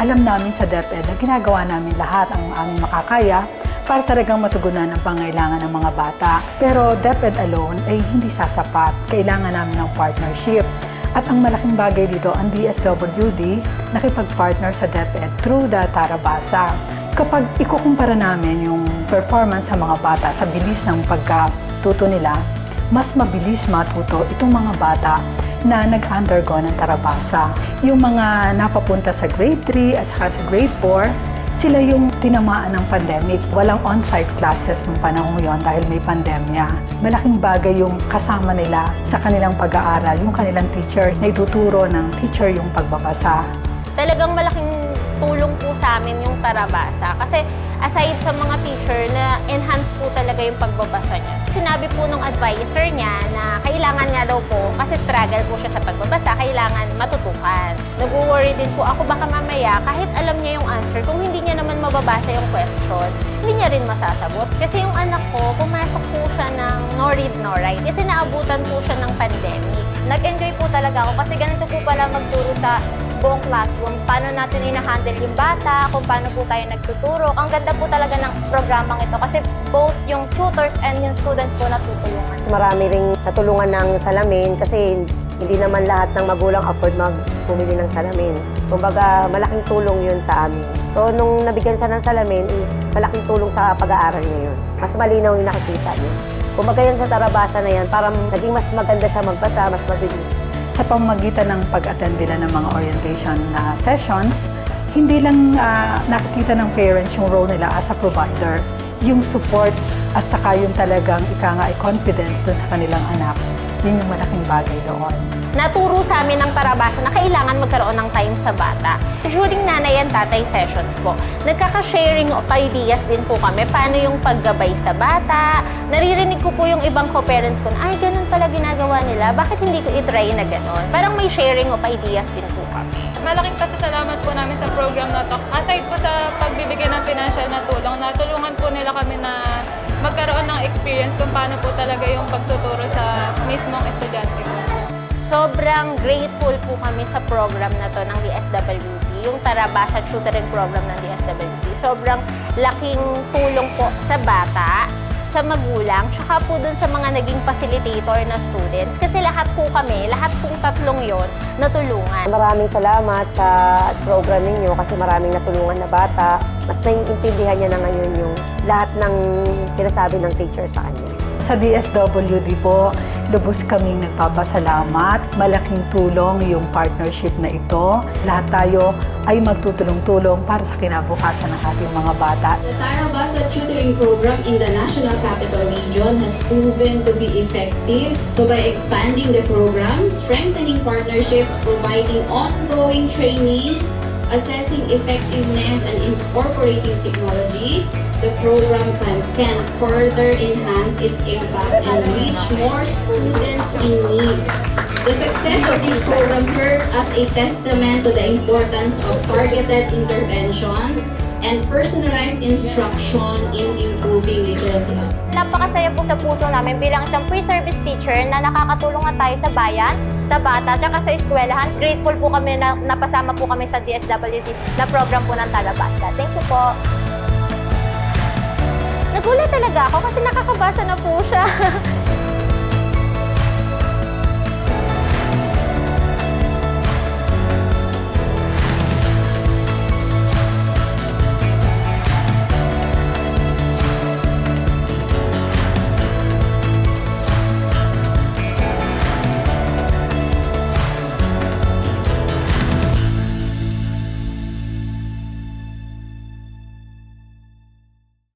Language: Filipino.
alam namin sa DepEd na ginagawa namin lahat ang aming makakaya para talagang matugunan ang pangailangan ng mga bata. Pero DepEd alone ay hindi sasapat. Kailangan namin ng partnership. At ang malaking bagay dito, ang DSWD nakipag-partner sa DepEd through the Tarabasa. Kapag ikukumpara namin yung performance sa mga bata sa bilis ng pagkatuto nila, mas mabilis matuto itong mga bata na nag-undergo ng Tarabasa. Yung mga napapunta sa grade 3 at saka sa grade 4, sila yung tinamaan ng pandemic. Walang on-site classes nung panahon yon dahil may pandemya. Malaking bagay yung kasama nila sa kanilang pag-aaral, yung kanilang teacher, na ituturo ng teacher yung pagbabasa. talagang malaking tulong po sa amin yung Tarabasa. Kasi aside sa mga teacher na enhance po talaga yung pagbabasa niya. Sinabi po nung advisor niya na kailangan nga daw po, kasi struggle po siya sa pagbabasa, kailangan matutukan. Nag-worry din po ako baka mamaya, kahit alam niya yung answer, kung hindi niya naman mababasa yung question, hindi niya rin masasagot. Kasi yung anak ko, pumasok po siya ng no read, no write. Kasi naabutan po siya ng pandemic. Nag-enjoy po talaga ako kasi ganito po pala magturo sa buong classroom. Paano natin ina-handle yung bata, kung paano po tayo nagtuturo. Ang ganda po talaga ng programang ito kasi both yung tutors and yung students po natutulungan. Marami ring natulungan ng salamin kasi hindi naman lahat ng magulang afford mag bumili ng salamin. Kumbaga, malaking tulong yun sa amin. So, nung nabigyan siya ng salamin is malaking tulong sa pag-aaral niya yun. Mas malinaw yung nakikita niya. Kumbaga yan sa Tarabasa na yan, parang naging mas maganda siya magbasa, mas mabilis. Sa pamamagitan ng pag-attend nila ng mga orientation na sessions, hindi lang ah, nakikita ng parents yung role nila as a provider, yung support at saka yung talagang ika nga confidence dun sa kanilang anak. Yun yung malaking bagay doon. naturo sa amin ng Tarabasa na kailangan magkaroon ng time sa bata. During nanay and tatay sessions po, nagkaka-sharing of ideas din po kami paano yung paggabay sa bata. Naririnig ko po yung ibang co-parents ko na, ay, ganun pala ginagawa nila. Bakit hindi ko itry na ganun? Parang may sharing of ideas din po kami. Malaking pasasalamat po namin sa program na to. Aside po sa pagbibigay ng financial na tulong, natulungan po nila kami na magkaroon ng experience kung paano po talaga yung pagtuturo sa. Sobrang grateful po kami sa program na to ng DSWD, yung Tarabasa Tutoring Program ng DSWD. Sobrang laking tulong po sa bata, sa magulang, tsaka po dun sa mga naging facilitator na students. Kasi lahat po kami, lahat pong tatlong yon natulungan. Maraming salamat sa program ninyo kasi maraming natulungan na bata. Mas naiintindihan niya na ngayon yung lahat ng sinasabi ng teacher sa kanya. Sa DSWD po, lubos kaming nagpapasalamat. Malaking tulong yung partnership na ito. Lahat tayo ay magtutulong-tulong para sa kinabukasan ng ating mga bata. The Tarabasa Tutoring Program in the National Capital Region has proven to be effective. So by expanding the program, strengthening partnerships, providing ongoing training, assessing effectiveness and incorporating technology, the program can, can further enhance its impact and reach more students in need. The success of this program serves as a testament to the importance of targeted interventions and personalized instruction in improving literacy. Napakasaya po sa puso namin bilang isang pre-service teacher na nakakatulong nga tayo sa bayan, sa bata, tsaka sa eskwelahan. Grateful po kami na napasama po kami sa DSWD na program po ng Talabasa. Thank you po. Nagulat talaga ako kasi nakakabasa na po siya.